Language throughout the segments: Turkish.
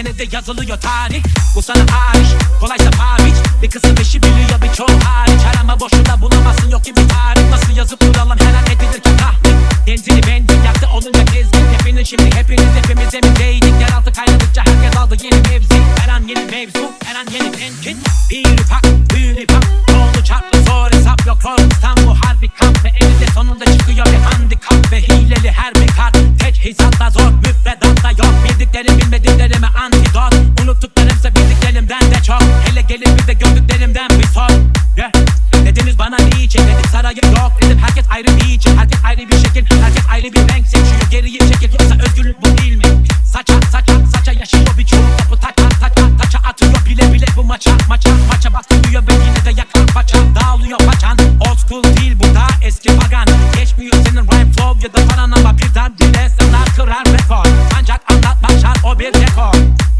Gene de yazılıyor tarih. Bu sana hariç Kolaysa paviç Bir kısım işi biliyor birçoğu hariç. Her ama boşuna bulamazsın yok ki bir tarih. Nasıl yazıp duralım her an edilir ki tahmin Benzini benzin yaktı olunca gezgin Hepiniz şimdi hepiniz hepimiz emindeydik Yeraltı kaynadıkça herkes aldı yeni mevzi. Her an yeni mevzu her an yeni temkin Bir pak bir pak Oldu çarptı zor hesap yok Rollistan gelin bir de gördüklerimden bir sor yeah. Dediniz bana niçin dedim sarayı yok Dedim. Herkes ayrı bir için. Herkes ayrı bir şekil. Herkes ayrı bir renk seçiyor. Geriye çekil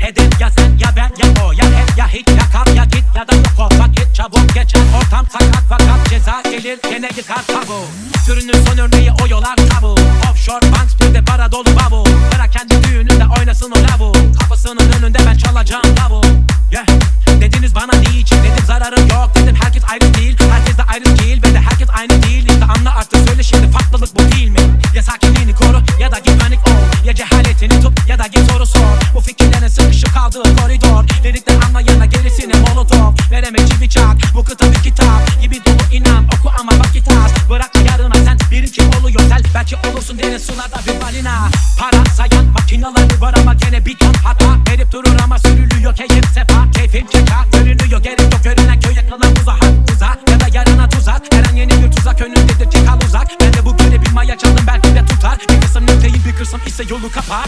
Hedef ya sen ya ben ya o Ya hep ya hiç ya kal ya git ya da yok ol. Vakit çabuk geçer ortam sakat fakat ceza gelir gene yıkar tabu. Türünün son örneği o yolar tabu. Offshore banks bir de para dolu bubble Bırak kendi düğününde oynasın o lavu Kapısının önünde ben çalacağım davul Yeah Dediniz bana niçin dedim zararı yok dedim. Herkes ayrı değil Herkes de ayrı değil. Ve de herkes aynı değil cehaletini tut ya da git soru sor Bu fikirlerin sıkışıp kaldığı koridor. Lirikten anlayana gerisini molotof. Veremeci bir çak bu kıta bir kitap. Gibi dolu inan oku ama vakit az. Bırakma yarına sen birikim oluyor sel Belki olursun deniz sularda bir balina. Para sayan makinaları var ama gene bir ton hata Verip durur ama sürülüyor keyif sefa. Keyfim çeka görünüyor gerek yok. Görünen köye kılavuza hak uzak Ya da kısım ise yolu kapar